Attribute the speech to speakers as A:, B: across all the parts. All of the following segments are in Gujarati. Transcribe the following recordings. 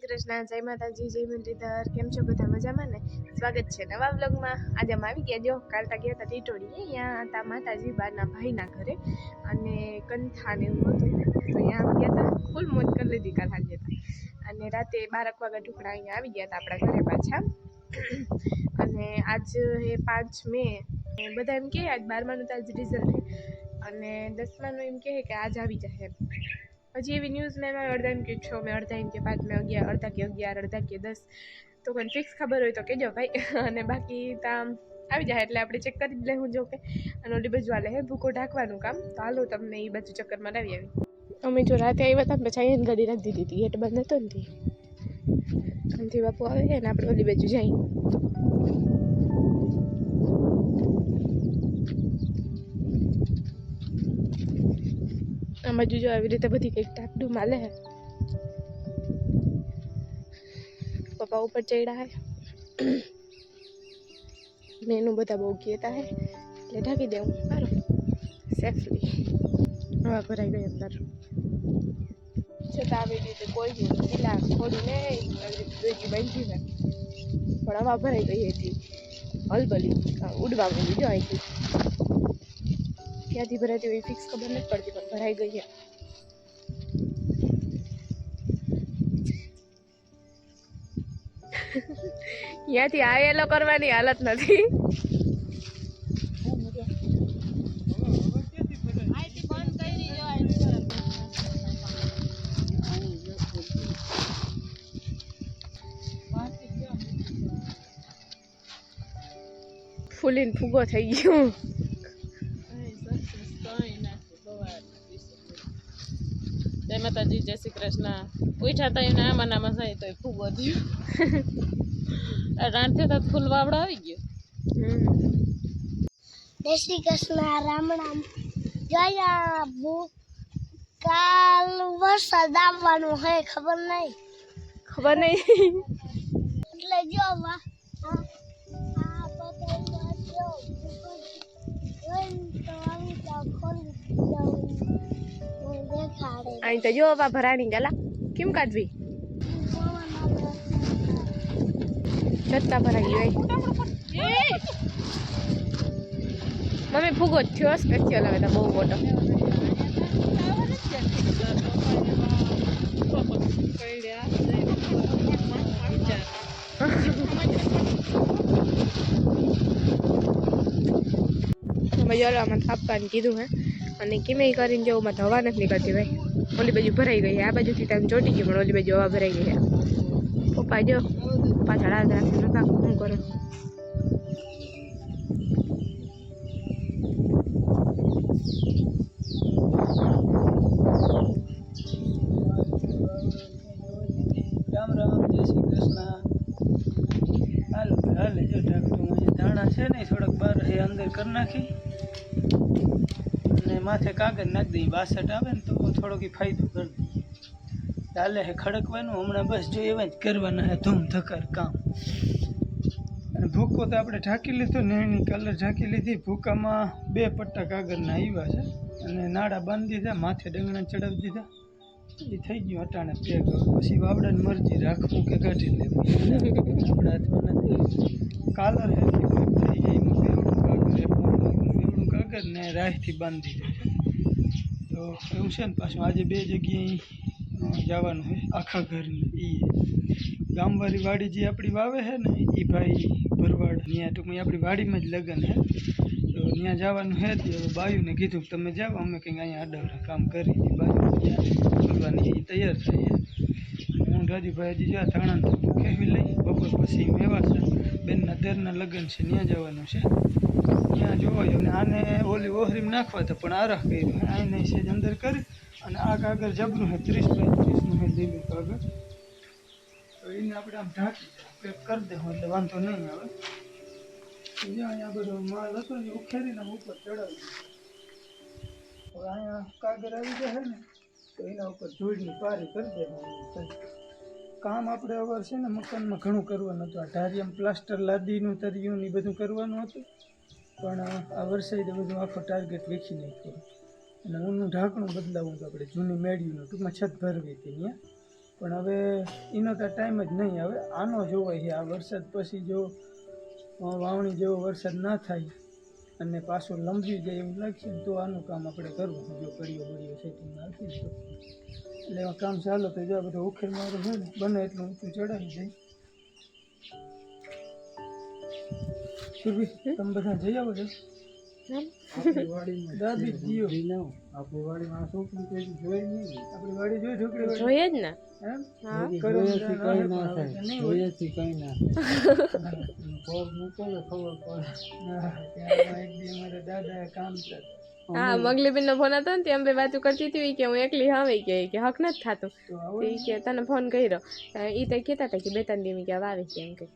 A: શ્રી કૃષ્ણ, જય માતાજી, જય મુરલીધર, કેમ છો બધા મજામાં ને? સ્વાગત છે નવા વ્લોગમાં. આજે અમે આવી ગયા જો કાલતા ગયા હતા ટીટોળી, અહીંયા હતા માતાજી બારના ભાઈના ઘરે અને કંથા ને એવું હતું તો અહીંયા ગયા હતા, ફૂલ મોજ કરી લીધી કાલ સાંજે હતા અને રાતે બારક વાગ્યા ઢુકડા અહીંયા આવી ગયા હતા આપણા ઘરે પાછા. અને આજ એ પાંચ મે. બધા એમ કહે, આજ બારમાનું તો આજ રિઝલ્ટ અને દસમાનું એમ કહે કે આજ આવી જશે હજી એવી ન્યૂઝ મેં અડધા એમ કે છ મેં અડધા એમ કે પાંચ મેં અગિયાર, અડધા કે અગિયાર, અડધા કે દસ. તો કોઈ ફિક્સ ખબર હોય તો કહેજો ભાઈ. અને બાકી ત્યાં આવી જાય, એટલે આપણે ચેક કરી જ લેવું જો કે અને ઓલી બાજુ આલે હે, ભૂકો ઢાંકવાનું કામ. તો હાલો તમને એ બાજુ ચક્કર મરાવી આવી. અમે જો રાતે આવ્યા હતા પછી અહીંયા ગાડી રાખી દીધી હતી ગેટ બંધ હતો ને થી બાપુ આવે ને, આપણે ઓલી બાજુ જઈ આ બાજુ જો આવી રીતે બધી કંઈક ટાકડું માલે પપ્પા ઉપર ચડ્યા હે. મેનું બધા બહુ કહેતા હે. એટલે ઢાંકી દેવું સારું સેફલી હવા ભરાઈ ગઈ અંદર. છતાં આવી રીતે કોઈ કિલ્લા ખોડીને દોરી બાંધી ને પણ હવા ભરાઈ ગઈ હતી. હલબલી, ઉડવા જો અહીંથી. ક્યાંથી ભરાતી હોય ફિક્સ ખબર નથી પડતી, પણ ભરાઈ ગઈ છે ત્યાંથી આ એલો કરવાની હાલત નથી. ફૂલીને ફૂગો થઈ ગયો.
B: જય જય શ્રી કૃષ્ણ. ઉઠ્યા તા એને આમાં નામાં જાય તો ફૂગો થયો રાંધે તો ફૂલ વાવડો આવી ગયો.
C: જય શ્રી કૃષ્ણ રામ રામ. જોયા કાલ વરસાદ આવવાનો હે ખબર નહીં?
A: ખબર નહીં.
C: એટલે જો વા આ- આ
A: અહીં તો જો બા ભરાણી ગલા કેમ કાઢવી? જત્તા ભરાઈ ગયો મમ્મી ફૂગો થયો સ્પેશિયલ હવે તો બહુ મોટો. અમે જલામાં થાપવાનું કીધું હે. અને કિમે કરીને જો માં હવા નથી નીકળતી ભાઈ. ઓલી બાજુ ભરાઈ ગઈ. આ બાજુથી તમે ચોટી ગયું, પણ ઓલી બાજુ હવા ભરાઈ ગઈ પપ્પા જો પાછળ આ રાખીને નતા શું કરે?
D: કાગળ બાસઠ આવે ને તો થોડોક ફાયદો કરી ચાલે હે ખડકવાનું, હમણાં બસ જો એવા જ કરવાના હે ધૂમ ધકર કામ. અને ભૂકો તો આપણે ઢાંકી લીધો ને એની કલર ઢાંકી લીધી. ભૂકામાં બે પટ્ટા કાગળના આવ્યા છે. અને નાડા બાંધી દીધા, માથે ડંગણા ચડાવી દીધા. એ થઈ ગયું અટાણે પેક. પછી વાવડાની મરજી રાખવું કે કાઢી લેવું. હાથમાં નથી. કાલર હે થઈ ગઈ કાગળ કાગળ ને રાહથી બાંધી દે છે. તો એવું છે ને, પાછું આજે બે જગ્યાએ જવાનું છે, આખા ઘરને. એ ગામવાળી વાડી જે આપણી વાવે છે ને એ ભાઈ ભરવાડ. ત્યાં ટૂંકમાં આપણી વાડીમાં જ લગ્ન છે. તો ત્યાં જવાનું છે, તો બાયુને કીધું કે તમે જાઓ, અમે કંઈક અહીંયા અડાવરા કામ કરી બાયુ એ તૈયાર થઈએ હું રાજુભાઈ હજી જ્યાં થાણા ખેવી લઈ, બપોર પછી મેવા છે. બેનના દેરના લગ્ન છે ત્યાં જવાનું છે. ત્યાં જોવાય. અને આને ઓલી ઓહરીમ નાખવા હતા પણ આરખ કર્યું. આને છે અંદર કરી અને આ કાગળ જબરું છે ત્રીસ બાય ત્રીસનું છે લીલું કાગળ. તો એને આપણે આમ ઢાંકી પેક કરી દેવું, એટલે વાંધો નહીં આવે. અહીંયા બધો માલ હતો ને ઉખેરીને ઉપર ચડાવી હવે અહીંયા કાગળ આવી જાય ને, તો એના ઉપર ધૂળની પારી કરી દેવાની. કામ આપણે અવાર છે ને મકાનમાં ઘણું કરવાનું હતું. આ ઢારિયામાં પ્લાસ્ટર લાદીનું તરિયું ને બધું કરવાનું હતું. પણ આ વર્ષે તો બધું આખો ટાર્ગેટ વેચી નાખ્યો. અને ઊનું ઢાંકણું બદલાવું હતું આપણે, જૂની મેળીનું ટૂંકમાં છત ભરવી હતી ત્યાં. પણ હવે એનો તો ટાઈમ જ નહીં હવે આનો જોવાય છે, આ વરસાદ પછી જો વાવણી જેવો વરસાદ ના થાય અને પાછું લંબી જાય એવું લાગશે તો આનું કામ આપણે કરવું જો કર્યો બળ્યો સેટિંગ નાખી. તો એટલે એમાં કામ ચાલો થઈ જાય બધું ઉખેર મારું છે ને બને એટલું ઊંચું ચડાવી જાય સુરભી તમે બધા જઈ આવો છો? દાદી આપણી વાડીમાં છોકરી કોઈ જોઈ નહીં આપણી વાડી જોઈ છોકરી
A: જોઈએ જ ને.
D: એમ?
A: હા.
D: કરો કઈ ના થાય. નહીં હોય.
E: કઈ ના પગ મૂકો ને ખબર પડે.
D: એક દી અમારા દાદાએ કામ ચાલ
A: હા મગલીબેન નો ફોન હતો ને ત્યાં બે વાતો કરતી હતી કે હું એકલી હવે કે કે હક નથી થતું. ઈ કે તને ફોન કર્યો. એ તો કહેતા હતા કે બે ત્રણ દી કે આવે છે એમ કે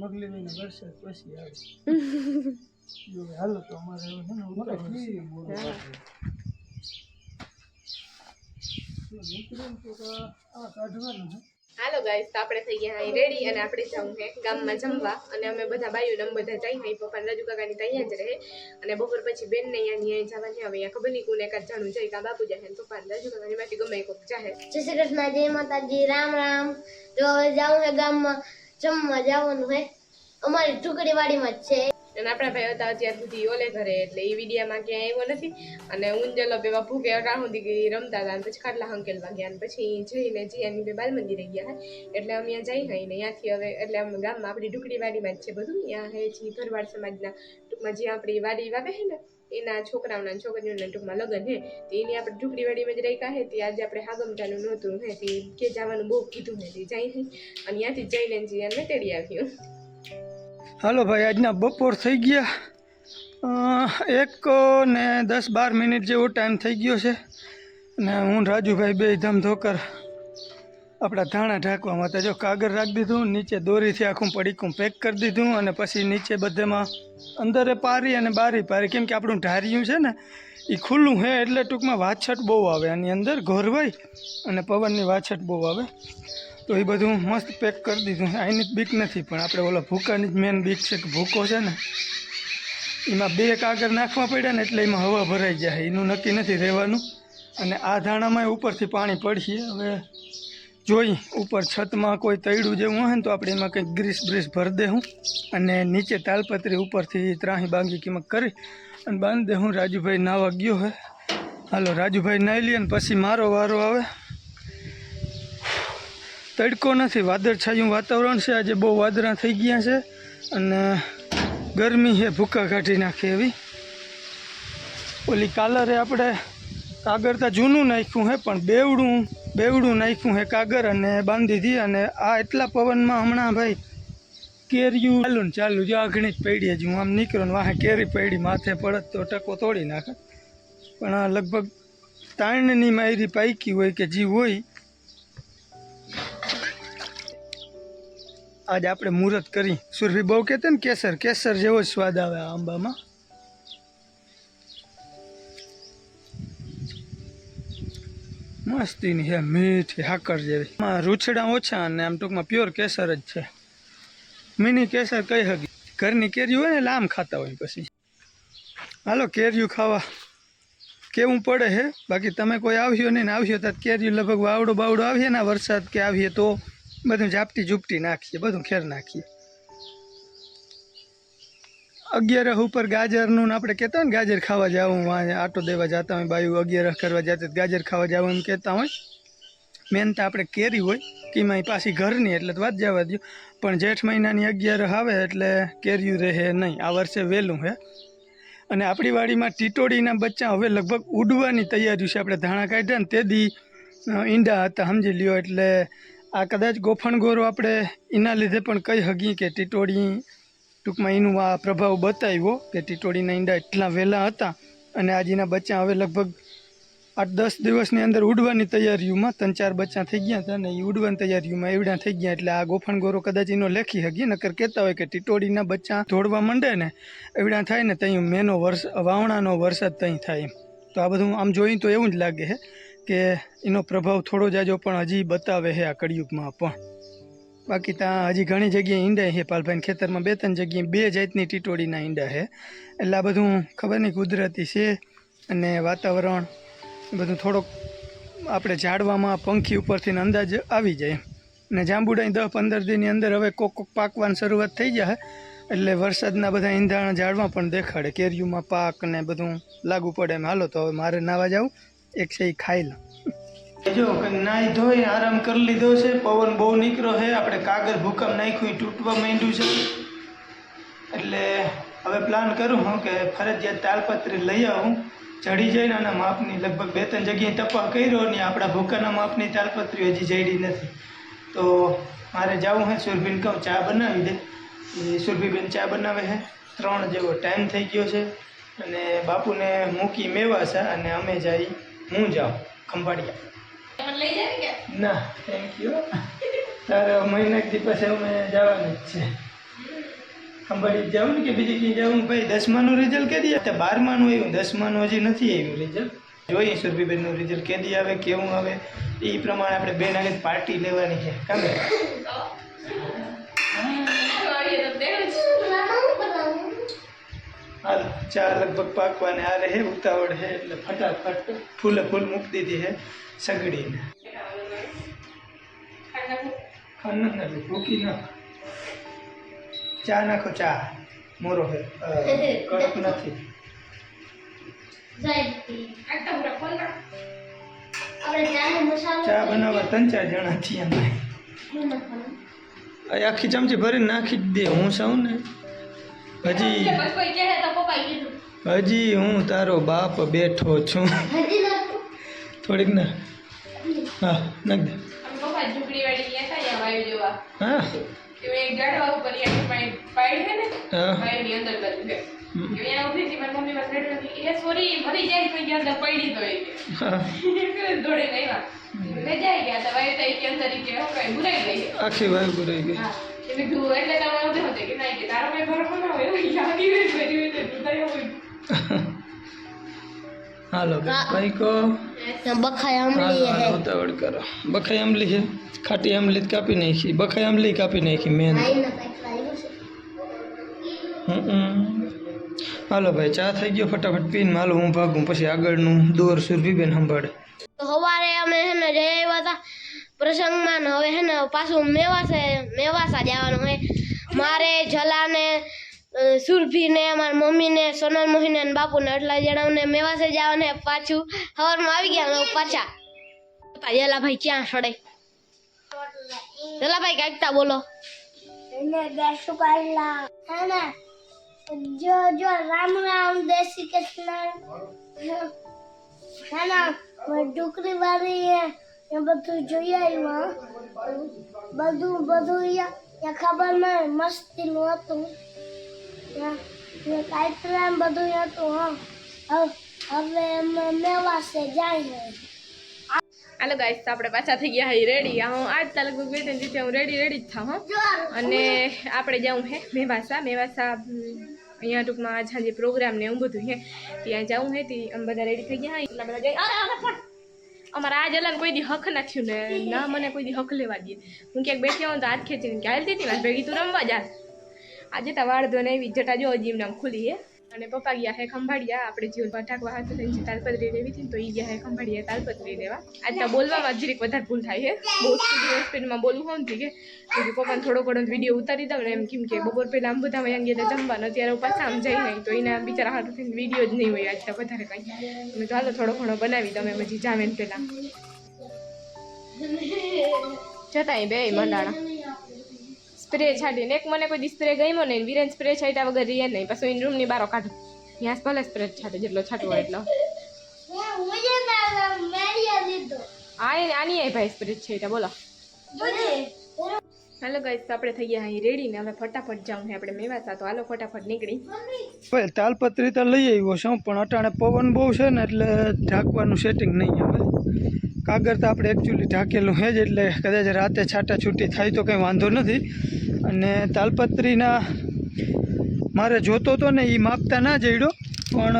D: મગલી મહિને વરસાદ પછી આવે. હાલો તો અમારે નીકળે તો આ- આ કાઢવાનું છે.
A: હાલો ગાઈસ તો આપણે થઈ ગયા અહીં રેડી અને આપણે જવું છે ગામમાં જમવા. અને અમે બધા બાયું ને બધા જઈ અહીં પપ્પા રાજુ કાકાની તૈયાર જ રહે. અને બપોર પછી બેન અહીંયા અહીંયા જવાની હવે અહીંયા ખબર નહીં કોને એકાદ જાણું જાય કાં બાપુ જાય પપ્પા રાજુ કાકાની. માંથી ગમે કોક જાહે.
C: જય શ્રી કૃષ્ણ, જય માતાજી, રામ રામ. જો હવે જાવું છે ગામમાં જમવા જવાનું હે. અમારી ટુકડી વાડીમાં જ છે.
A: અને આપણા ભાઈ હતા અત્યાર સુધી ઓલે ઘરે, એટલે એ વિડીયામાં ક્યાંય આવ્યો નથી. અને ઊંજલો બેવા ભૂગે અટાણ ગઈ રમતા હતા અને પછી ખાટલા હંકેલવા ગયા અને પછી જઈને જીયાની બે બાલ મંદિરે ગયા એટલે અમે ત્યાં જઈ હઈ ને ત્યાંથી હવે, એટલે અમે ગામમાં આપણી ઢુકડી વાડીમાં જ છે બધું. ત્યાં હે જી ભરવાડ સમાજના ટૂંકમાં જે આપણી વાડી વાવે છે ને, એના છોકરાઓના છોકરીઓના ટૂંકમાં લગ્ન હે. તો એની આપણે ઢુકડી વાડીમાં જ રહી હે. તે આજે આપણે હાગમટાનું નહોતું હે. તે કે જવાનું બહુ કીધું હે. તે જઈ હઈ અને ત્યાંથી જઈને જીયાને તેડી આવ્યું.
D: હાલો ભાઈ, આજના બપોર થઈ ગયા. એક ને દસ બાર મિનિટ જેવો ટાઈમ થઈ ગયો છે. ને હું રાજુભાઈ બે ધમધોકર આપણા ધાણા ઢાંકવા માટે જો કાગળ રાખી દીધું, નીચે દોરીથી આખું પડીકું પેક કરી દીધું અને પછી નીચે બધેમાં અંદરે પારી અને બારી પારી. કેમ કે આપણું ઢારિયું છે ને એ ખુલ્લું હે એટલે ટૂંકમાં વાછટ બહુ આવે. આની અંદર ઘોરવાય અને પવનની વાછટ બહુ આવે. તો એ બધું મસ્ત પેક કરી દીધું છે આની બીક નથી, પણ આપણે ઓલા ભૂકાની જ મેન બીક છે કે ભૂકો છે ને, એમાં બે કાગળ નાખવા પડ્યા ને એટલે એમાં હવા ભરાઈ જાય. એનું નક્કી નથી રહેવાનું. અને આ ધાણામાં ઉપરથી પાણી પડશે. હવે જોઈ, ઉપર છતમાં કોઈ તૈડું જેવું હોય ને તો આપણે એમાં કંઈક ગ્રીસ બ્રીસ ભરી દેવું અને નીચે તાલપત્રી ઉપરથી ત્રાહી બાંગી કિંમત કરી અને બાંધી દે હું રાજુભાઈ નાવા ગયો હે. હાલો, રાજુભાઈ નાહી લઈએ ને પછી મારો વારો આવે. તડકો નથી, વાદળછાયું વાતાવરણ છે. આજે બહુ વાદળા થઈ ગયા છે અને ગરમી છે ભૂકા કાઢી નાખે એવી. ઓલી કાલરે આપણે કાગળ તો જૂનું નાખ્યું હે, પણ બેવડું. બેવડું નાખ્યું હે કાગળ અને બાંધી દી અને આ એટલા પવનમાં હમણાં ભાઈ કેરિયું ચાલુ ને ચાલુ, જો આગણી જ પડી હજી. હું આમ નીકળ્યો ને વાહે કેરી પડી, માથે પડત તો ટકો તોડી નાખે પણ આ લગભગ તાણની માયરી પાઈકી હોય કે જીવ હોય, આજ આપણે મુહૂર્ત કરી. સુરભી બહુ કહેते ને, કેસર કેસર જેવો જ સ્વાદ આવે આ આંબામાં. મસ્તીની છે, મીઠી હાકર જેવી. આમાં રૂછડા ઓછા અને આમ ટૂંકમાં પ્યોર કેસર જ છે. મિની કેસર કઈ હકી ઘરની કેરી હોય ને લાંબ ખાતા હોય પછી. હાલો કેરીયું ખાવા. કેવું પડે હે? બાકી તમે કોઈ આવ્યો નહીં આવ્યો તો કેરીયું લગભગ વાવડો બાવડો આવીએ ને વરસાદ કે આવીએ તો બધું ઝાપટી ઝૂપટી નાખીએ, બધું ખેર નાખીએ. અગિયારસ ઉપર ગાજરનું આપણે કહેતા હોય ને, ગાજર ખાવા જાવું વાં આટો દેવા જતા હોય, બાયું અગિયારસ કરવા જતા ગાજર ખાવા જાવું એમ કહેતા હોય. મેન તો આપણે કેરી હોય, કે એમાં પાછી ઘરની એટલે વાત જવા દો પણ જેઠ મહિનાની અગિયાર આવે એટલે કેરીયું રહે નહીં, આ વર્ષે વહેલું હે. અને આપણી વાડીમાં ટીટોડીના બચ્ચા હવે લગભગ ઉડવાની તૈયારી છે. આપણે ધાણા કાઢ્યા ને તે દી ઈંડા હતા, સમજી લ્યો, એટલે આ કદાચ ગોફણગોરો આપણે એના લીધે પણ કહી હગી કે ટીટોડી ટૂંકમાં એનું આ પ્રભાવ બતાવ્યો કે ટીટોડીના ઈંડા એટલા વહેલા હતા અને આજના બચ્ચા હવે લગભગ આઠ દસ દિવસની અંદર ઉડવાની તૈયારીઓમાં ત્રણ ચાર બચ્ચા થઈ ગયા હતા ને એ ઉડવાની તૈયારીઓમાં એવડા થઈ ગયા એટલે આ ગોફણગોરો કદાચ એનો લેખી હગી, નકર કહેતા હોય કે ટીટોડીના બચ્ચા ધોડવા માંડે ને એવડા થાય ને ત્યાં મેનો વર્ષ, વાવણાનો વરસાદ ત્યાં થાય. એમ તો આ બધું આમ જોઈએ તો એવું જ લાગે છે કે એનો પ્રભાવ થોડો જાજો પણ હજી બતાવે છે આ કળિયુગમાં પણ. બાકી ત્યાં હજી ઘણી જગ્યાએ ઈંડા છે પાલભાઈ ખેતરમાં. બે ત્રણ જગ્યાએ બે જાતની ટીટોળીના ઈંડા છે. એટલે આ બધું ખબર નહીં કુદરતી છે અને વાતાવરણ બધું થોડોક આપણે ઝાડવામાં પંખી ઉપરથી અંદાજ આવી જાય. અને જાંબુડાની દસ પંદર દિનની અંદર હવે કોક કોક પાકવાની શરૂઆત થઈ જાય એટલે વરસાદના બધા ઈંધાણા ઝાડમાં પણ દેખાડે. કેરીઓમાં પાક ને બધું લાગુ પડે એમ. હાલો તો હવે મારે નાવા જાવ એક છે એ ખાઈ લઉં જો નાહી ધોઈ આરામ કરી લીધો છે. પવન બહુ નીકળ્યો છે. આપણે કાગળ ભૂકંપ નાખ્યું તૂટવા માંડ્યું છે. એટલે હવે પ્લાન કરું હું કે ફરજિયાત તાલપત્રી લઈ આવું. ચડી જઈને આના માપની લગભગ બે ત્રણ જગ્યાએ તપાસ કર્યો ને આપણા ભૂકાના માપની તાલપત્રી હજી જડી નથી. તો મારે જવું હે સુરભીને કહું ચા બનાવી દે. એ સુરભીબેન ચા બનાવે છે. ત્રણ જેવો ટાઈમ થઈ ગયો છે. અને બાપુને મૂકી મેવા છે અને અમે જઈ હું જાઉં ખંભાળિયા. ના થેન્ક યુ તારે મહિના દી પાસે અમે જવાનું જ છે. અંબાડી ને કે બીજી ક્યાંય જાઉં ભાઈ દસમાનું રિઝલ્ટ કે દી બારમાનું આવ્યું દસમાનું હજી નથી આવ્યું રિઝલ્ટ જોઈએ સુરભીબેનનું રિઝલ્ટ કે દી આવે કેવું આવે. એ પ્રમાણે આપણે બેન આગળ પાર્ટી લેવાની છે. કામે? હાલ ચા લગભગ પાકવાને આ રહે ઉતાવળ છે એટલે ફટાફટ ફૂલે ફૂલ મૂકી દીધી છે સગડીને. ખાંડ નથી ભૂકી ન ચા નાખો ચા. મોરો હે કડક નથી. ચા બનાવવા ત્રણ ચાર જણા છીએ અમે આખી ચમચી ભરીને નાખી જ દે હું સૌ ને હજી હજી હું તારો બાપ બેઠો છું? થોડીક ને. હા નાખ દે. હા. હા. હા. આખી વાયુ ભરાઈ ગઈ. હાલો બેન ભાઈ કહો?
C: બખાય આંબલી
D: હાલો,
C: હે
D: હાલો, ઉતાવળ કરો. બખાઈ આમલી છે? ખાટી આંબલી જ કાપી નાખી. બખાઈ આમલી કાપી નાખી મેન
C: છે.
D: હાલો ભાઈ ચા થઈ ગયો ફટાફટ પીને. હાલો હું ભાગું. પછી આગળનું દોર સુરભીબેન સંભાળે.
C: તો સવારે અમે હે ને જઈ આવ્યા હતા પ્રસંગમાં હવે હે ને પાછું મેવાસે, મેવાસા જવાનું હોય. મારે જલાને સુરભીને, મારી મમ્મીને, સોનલ મોહીને ને બાપુને એટલા જણાવને મેવાસે જવાનું પાછું. સવારમાં આવી ગયા પાછા. જલાભાઈ ક્યાં સડે? જલાભાઈ કાંઈકતા બોલો.
F: જો જો, રામ રામ દેશી કૃષ્ણ. ના? ના ડુકરી વાળી એ એ બધું જોઈ આવ્યું બધું બધું અહીંયા ત્યાં ખબર નહીં મસ્તીનું હતું ત્યાં ત્યાં કાર્યક્રમ બધું હતું હા હવે હવે અમે મેવાસે જાય
A: હાલો ગાઈસ તો આપણે પાછા થઈ ગયા હઈ રેડી હું આજ તા લગભગ બે ત્રણ દિવસે હું રેડી રેડી જ થાઉં હો. અને આપણે જવું હે મેવાસા. મેવાસા હમ, અહીંયા ટૂંકમાં આજ સાંજે પ્રોગ્રામ ને એવું બધું હે. ત્યાં જવું હે તે અમે બધા રેડી થઈ ગયા એટલા બધા જઈ અરે અરે પણ અમારા આ જલાને કોઈ દી હક ના થયું ને, ના મને કોઈ દી હક લેવા દે. હું ક્યાંક બેઠી આવું તો હાથ ખેંચીને હાલતી હતી ને ભેગી તું રમવા જા. આજે તો વાળ ધોને એવી જટા જો હજી એમને ખુલી હે. અને પપ્પા ગયા હે ખંભાળિયા, આપણે જીવન પટાકવા હાથ લઈને તાલપત્રી લેવી હતી તો એ ગયા હે ખંભાળિયા તાલપત્રી લેવા આજના બોલવામાં જરીક વધારે ભૂલ થાય છે બહુ સ્પીડ સ્પીડમાં બોલવું હોય ને કે. પછી પપ્પાને થોડો ઘણો વીડિયો ઉતારી દઉં ને એમ કેમ કે બપોર પહેલા આમ બધા અહીંયા ગયા જમવાનું, અત્યારે પાછા આમ જઈ નહીં તો એના બિચારા હાથ વીડિયો જ નહીં હોય આજના વધારે કંઈ. અમે તો થોડો ઘણો બનાવી દઉં પછી જામે પહેલાં. જતા બે મંડાણા. સ્પ્રે છાડીને એક મને કોઈ દી સ્પ્રે ગમ્યો નહીં વિરેન સ્પ્રે છાંટ્યા વગર રીએ નહીં. પછી એની રૂમની બારો કાઢું. ત્યાં ભલે સ્પ્રે છાંટે જેટલો છાંટવો હોય એટલો. આની આય ભાઈ સ્પ્રે છાંટ્યા બોલો. હાલો ગાઈસ આપણે થઈ ગયા અહીં રેડી ને હવે ફટાફટ જાઉં આપણે મેવાતા તો હાલો ફટાફટ નીકળી.
D: ભાઈ, તાલપત્રી તો લઈ આવ્યો છું, પણ અટાણે પવન બહુ છે ને, એટલે ઢાંકવાનું સેટિંગ નહીં આવે કાગળ તો આપણે એકચ્યુઅલી ઢાંકેલું છે જ, એટલે કદાચ રાતે છાટા છૂટી થાય તો કંઈ વાંધો નથી. અને તાલપત્રીના મારે જોતો તો ને એ માપતા ના જઈડો, પણ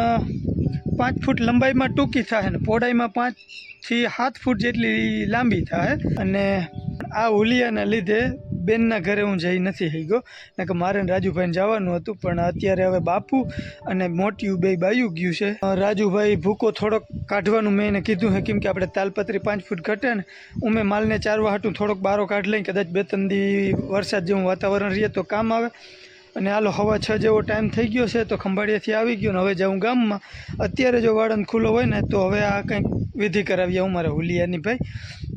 D: પાંચ ફૂટ લંબાઈમાં ટૂંકી થાય ને, પહોળાઈમાં પાંચથી સાત ફૂટ જેટલી લાંબી થાય. અને આ હુલિયાના લીધે બેનના ઘરે હું જઈ નથી થઈ ગયો ને કે મારે રાજુભાઈને જવાનું હતું, પણ અત્યારે હવે બાપુ અને મોટી બે બાયું ગયું છે. રાજુભાઈ ભૂકો થોડોક કાઢવાનું મેં એને કીધું છે કેમ કે આપણે તાલપત્રી પાંચ ફૂટ ઘટે ને, ઉમે માલને ચારવા હાટું થોડોક બારો કાઢ લઈ કદાચ બે ત્રણ દી વરસાદ જેવું વાતાવરણ રહીએ તો કામ આવે. અને હાલો, હવા છ જેવો ટાઈમ થઈ ગયો છે તો ખંભાળિયાથી આવી ગયો ને હવે જાઉં ગામમાં. અત્યારે જો વાળંદ ખુલ્લો હોય ને તો હવે આ કંઈક વિધિ કરાવીએ હું મારા હુલિયાની ભાઈ.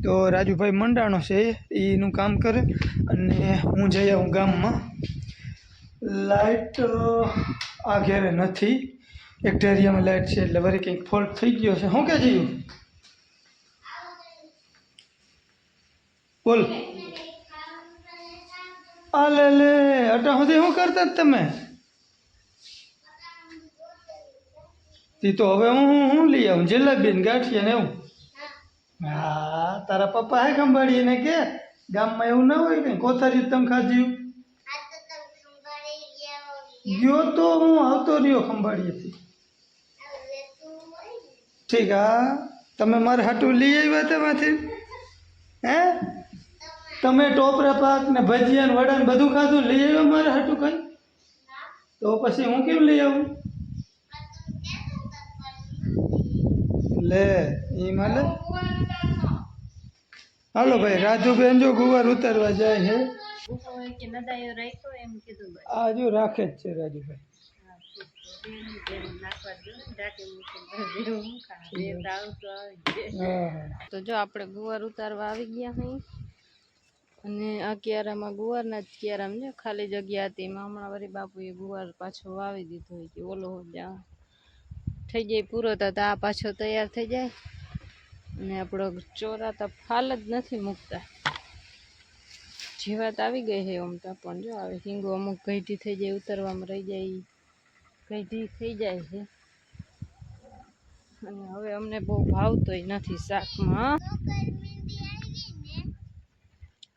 D: તો રાજુભાઈ મંડાણો છે એનું કામ કરે અને હું જઈ આવું ગામમાં. લાઇટ આ ઘેરે નથી. એક ઢેરિયામાં લાઇટ છે એટલે વળી કંઈક ફોલ્ટ થઈ ગયો છે. શું કે જયું બોલ. આ લે અટા સુધી શું કરતા તમે? તી તો હવે હું હું લઈ આવું જલેબી ને ગાંઠિયા ને એવું. હા, તારા પપ્પા હે ખંભાળીએ ને કે? ગામમાં એવું ના હોય કઈ કોથારી તમે ખાધ્યું ગયો તો હું, આવતો રહ્યો ખંભાળીએથી. ઠીક, હા, તમે મારે હાટું લઈ આવ્યા તેમાંથી? હે? તમે ટોપરા પાક ને ભજીયા ને વડા ને બધું ખાધું લઈ આવ્યો મારે હાટું કઈ તો પછી હું કેમ લઈ આવું? લે ઈ માલે. હાલો ભાઈ રાજુબેન જો ગુવાર ઉતારવા જાય છે આ જો રાખે જ છે રાજુભાઈ.
B: તો જો આપણે ગુવાર ઉતારવા આવી ગયા અહીં અને આ ક્યારામાં ગુવારના જ ક્યારામાં જો ખાલી જગ્યા હતી. એમાં હમણાં વળી બાપુએ ગુવાર પાછો વાવી દીધો હોય કે ઓલો જ્યાં થઈ જાય પૂરો તો આ પાછો તૈયાર થઈ જાય. અને આપણો ચોરા તો ફાલ જ નથી મૂકતા. જીવાત આવી ગઈ છે તો પણ જો આવે હિંગો અમુક ગઈઢી થઈ જાય, ઉતરવામાં રહી જાય ગઈઢી થઈ જાય છે. અને હવે અમને બહુ ભાવતોય નથી શાકમાં.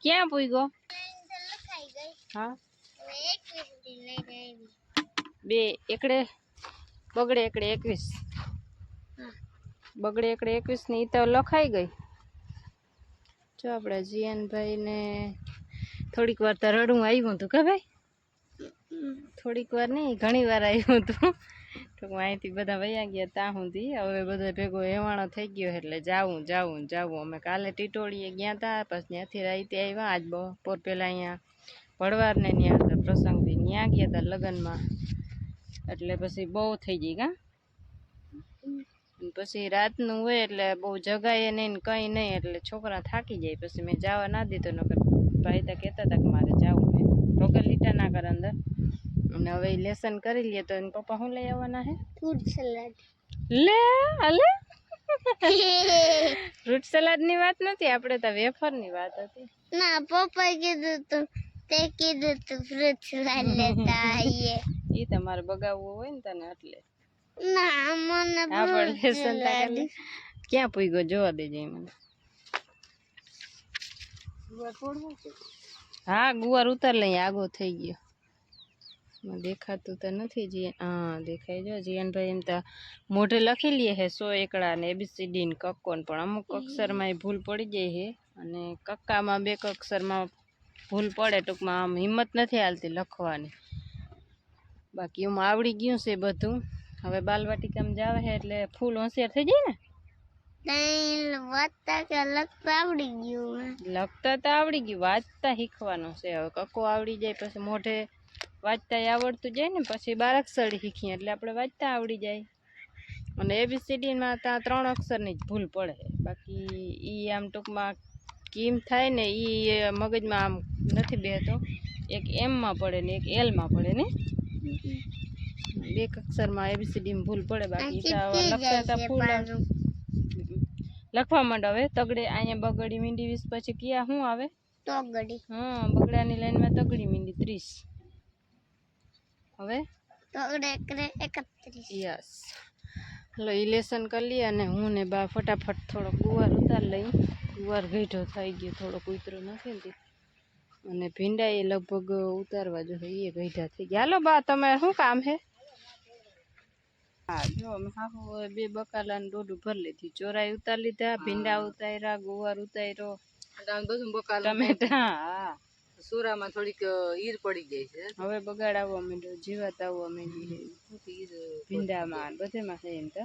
B: ક્યાં પૂગ્યો હા બે એકડે બગડે એકડે એકવીસ બગડે એકડે એકવીસની તો લખાઈ ગઈ જો આપણે જીયાનભાઈને થોડીક વાર તો રડવું આવ્યું હતું કે ભાઈ થોડીક વાર નહીં ઘણી વાર આવ્યું હતું ટૂંકમાં અહીંથી બધા વૈયા ગયા ત્યાં સુધી. હવે બધા ભેગો હેવાણો થઈ ગયો એટલે જાવું જાવું જાવું અમે કાલે ટીટોળીએ ગયા હતા પછી ત્યાંથી રાઈતે આવ્યા. આજ બપોર પહેલાં અહીંયા ભળવારને ત્યાં હતા પ્રસંગથી ત્યાં ગયા હતા લગ્નમાં. એટલે પછી બહુ થઈ ગઈ કા? પછી રાતનું હોય એટલે બહુ જગાય નહીં કંઈ નહીં, એટલે છોકરા થાકી જાય. પછી મેં જવા ના દીધો, નકર ભાઈ તો કહેતા હતા કે મારે જવું મેં રોકર લીટા ના કર અંદર. અને હવે લેસન કરી લઈએ તો એને પપ્પા શું લઈ આવવાના છે
F: ફ્રૂટ સલાડ
B: લે અલે? ફ્રૂટ સલાડની વાત નથી આપણે તો વેફરની વાત હતી.
F: ના પપ્પાએ કીધું તું તે કીધું તું ફ્રૂટ સલાડ લેતા આવીએ
B: એ તમારે બગાવવું હોય ને તને એટલે.
F: ના મને
B: આપણે લે. ક્યાં પૂગ્યો? જોવા દેજે મને. હા ગુવાર ઉતાર લઈ આગો થઈ ગયો. દેખાતું તો નથી જી હા દેખાય જો. જીયનભાઈ એમ તો મોઢે લખી લઈએ હે સો એકડા ને એબીસીડી ને કક્કોને પણ અમુક અક્ષરમાં ભૂલ પડી જાય છે અને કક્કામાં બે અક્ષરમાં ભૂલ પડે ટૂંકમાં આમ હિંમત નથી હાલતી લખવાની. બાકી હું આવડી ગયું છે બધું. હવે બાલવાટિકામાં જાવે છે એટલે ફૂલ હોશિયાર થઈ જાય ને?
F: વાંચતા કે લખતા આવડી ગયું.
B: લખતા તો આવડી ગયું વાંચતા શીખવાનું છે. હવે કક્કો આવડી જાય પછી મોઢે વાંચતા આવડતું જાય ને પછી બાર અક્ષર શીખીએ એટલે આપણે વાંચતા આવડી જાય. અને એબીસીડીમાં ત્યાં ત્રણ અક્ષરની જ ભૂલ પડે. બાકી એ આમ ટૂંકમાં કીમ થાય ને એ મગજમાં આમ નથી બેહતો. એક એમમાં પડે ને એક એલમાં પડે ને. બે અક્ષરમાં એબીસીડીમાં ભૂલ પડે બાકી લખતા ફૂલ લખવા માંડ હવે તગડે અહીંયા બગડી મીંડી વીસ પછી ક્યાં શું આવે?
F: તગડી.
B: હા બગડાની લાઈનમાં તગડી મીંડી ત્રીસ. હવે? યસ. હલો એ લેસન કરી લઈએ અને હું ને બા ફટાફટ થોડોક ગુવાર ઉતાર લઈ. ગુવાર ગઈઢો થઈ ગયો થોડોક ઉતરો નથી ને અને ભીંડા એ લગભગ ઉતારવા જો એ ગઈઢા થઈ ગયા. હાલો બા તમારે શું કામ હે હા જો અમે હાહુ બે બકાલા ને દોઢું ભરી લીધી. ચોરાઈ ઉતાર લીધા ભીંડા ઉતાર્યા ગુવાર ઉતાર્યો. ટમેટા હા. સુરામાં થોડીક ઈર પડી ગઈ છે. હવે બગાડ આવવા માંડ્યો જીવાત આવવા માંડી છે. ભીંડામાં બધેમાં છે એમ તો.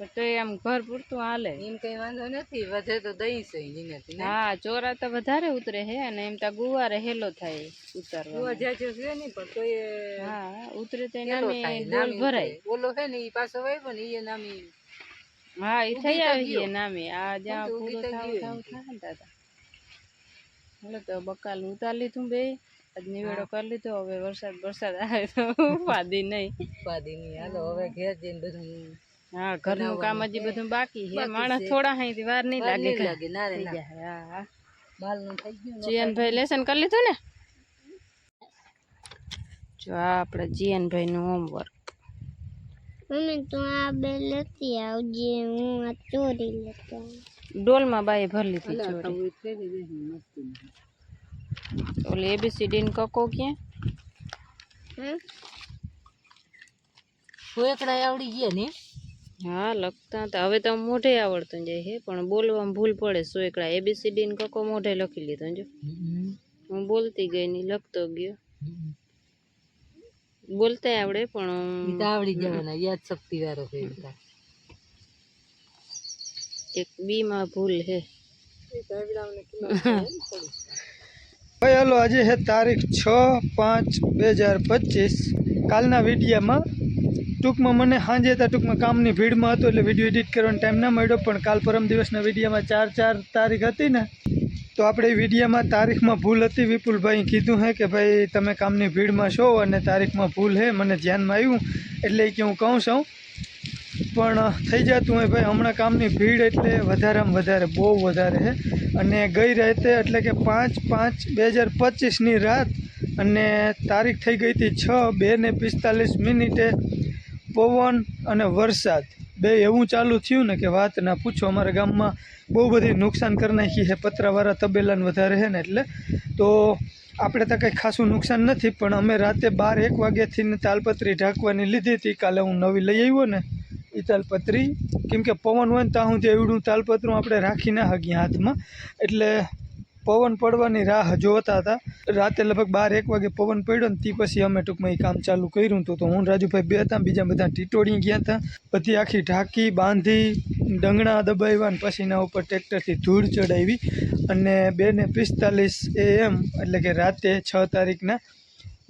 B: પણ તો ઘર પૂરતું હાલે. એમ કઈ વાંધો નથી વધે તો દઈ છે હા ચોરા તો વધારે ઉતરે છે અને એમ તો ગુવારે હેલો થાય ઉતારવા હા ઉતરે તો નામે ડોલ ભરાય. ઓલો છે ને એ પાછો વાવ્યો ને ઈ નામી હા એ થઈ આવી નામે. આ જ્યાં પૂરો થાવ થાવ થાય ને દાદા. હાલો તો બકાલ ઉતાર લીધું બે આજ નિવેડો કરી લીધો હવે વરસાદ વરસાદ આવે તો ઉપાદી નહીં. ઉપાદી નહીં. હાલો હવે ઘેર જઈને બધું હા ઘરનું કામ હજી બધું બાકી છે. માણસ થોડા હાઈથી વાર નહીં લાગે લાગે ના રે હા હા. માલનું થઈ ગયું જીયનભાઈ લેસન કરી લીધું ને? જો આ આપણે જીયનભાઈ નું હોમવર્ક
F: મમ્મી તું આ બે લેતી આવજે હું આ ચોરી લેતો
B: ડોલમાં બાએ ભરી લીધી ચોરી ઓલી એબીસીડી ને કકો ક્યાં?
F: હમ?
B: આવડી ગયા ને? હા લખતા હતા હવે તો મોઢે આવડતું જાય છે પણ બોલવામાં ભૂલ પડે સોયકડા એબીસીડી ને કકો મોઢે લખી લીધો જો. હું બોલતી ગઈ ની લખતો ગયો. બોલતા આવડે પણ આવડી જવાના યાદ શક્તિ વાળો એક બીમાં ભૂલ હે.
D: ભાઈ હલો આજે છે તારીખ છ પાંચ બે હજાર પચીસ. કાલના વિડીયામાં ટૂંકમાં મને સાંજે હતા ટૂંકમાં કામની ભીડમાં હતો એટલે વીડિયો એડિટ કરવાનો ટાઈમ ના મળ્યો પણ કાલ પરમ દિવસના વિડીયામાં ચાર ચાર તારીખ હતી ને તો આપણે વિડીયામાં તારીખમાં ભૂલ હતી. વિપુલભાઈ કીધું હે કે ભાઈ તમે કામની ભીડમાં છો અને તારીખમાં ભૂલ હે મને ધ્યાનમાં આવ્યું. એટલે કે હું કહું છું પણ થઈ જતું હોય ભાઈ. હમણાં કામની ભીડ એટલે વધારેમાં વધારે, બહુ વધારે છે અને ગઈ રાતે એટલે કે પાંચ પાંચ બે હજાર પચીસની રાત અને તારીખ થઈ ગઈ હતી છ બે ને પિસ્તાલીસ મિનિટે પવન અને વરસાદ. બે એવું ચાલુ થયું ને કે વાત ના પૂછો. અમારા ગામમાં બહુ બધી નુકસાન કરી નાખી છે. પતરાવાળા તબેલાને વધારે છે ને એટલે. તો આપણે તો કંઈ ખાસું નુકસાન નથી, પણ અમે રાતે બાર એક વાગ્યાથી તાલપત્રી ઢાંકવાની લીધી હતી. કાલે હું નવી લઈ આવ્યો ને. એ તાલપત્રી. કેમ કે પવન હોય ને ત્યાં સુધી એવડું તાલપત્રું આપણે રાખી ના શકીએ હાથમાં. એટલે પવન પડવાની રાહ જોતા હતા. રાતે લગભગ બાર, એક વાગે પવન પડ્યો ને તે પછી અમે ટૂંકમાં એ કામ ચાલુ કર્યું હતું તો હું રાજુભાઈ બે હતા બીજા બધા ટીટોળી ગયા હતા. બધી આખી ઢાંકી બાંધી, ડંગણા દબાવ્યા ને પછી એના ઉપર ટ્રેક્ટરથી ધૂળ ચડાવી અને બે ને પિસ્તાલીસ એમ એટલે કે રાતે છ તારીખના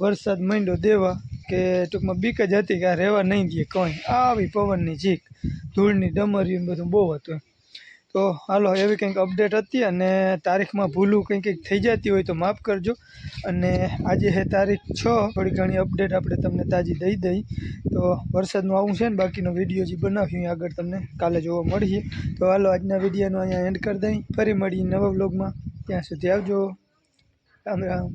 D: વરસાદ માંડ્યો દેવા. કે ટૂંકમાં બીક જ હતી કે આ રહેવા નહીં દે કંઈ. આવી પવનની ઝીક ધૂળની ડમરીયું બધું બહુ હતું. તો હાલો, એવી કંઈક અપડેટ હતી અને તારીખમાં ભૂલું કંઈક કંઈક થઈ જતી હોય તો માફ કરજો. અને આજે હે તારીખ છ, થોડી ઘણી અપડેટ આપણે તમને તાજી દઈ દઈ. તો વરસાદનું આવું છે ને, બાકીનો વીડિયો જે બનાવ્યું આગળ તમને કાલે જોવા મળીએ. તો હાલો, આજના વિડીયોનો અહીંયા એન્ડ કરી દઈ. ફરી મળીએ નવા બ્લોગમાં ત્યાં સુધી આવજો. રામ રામ.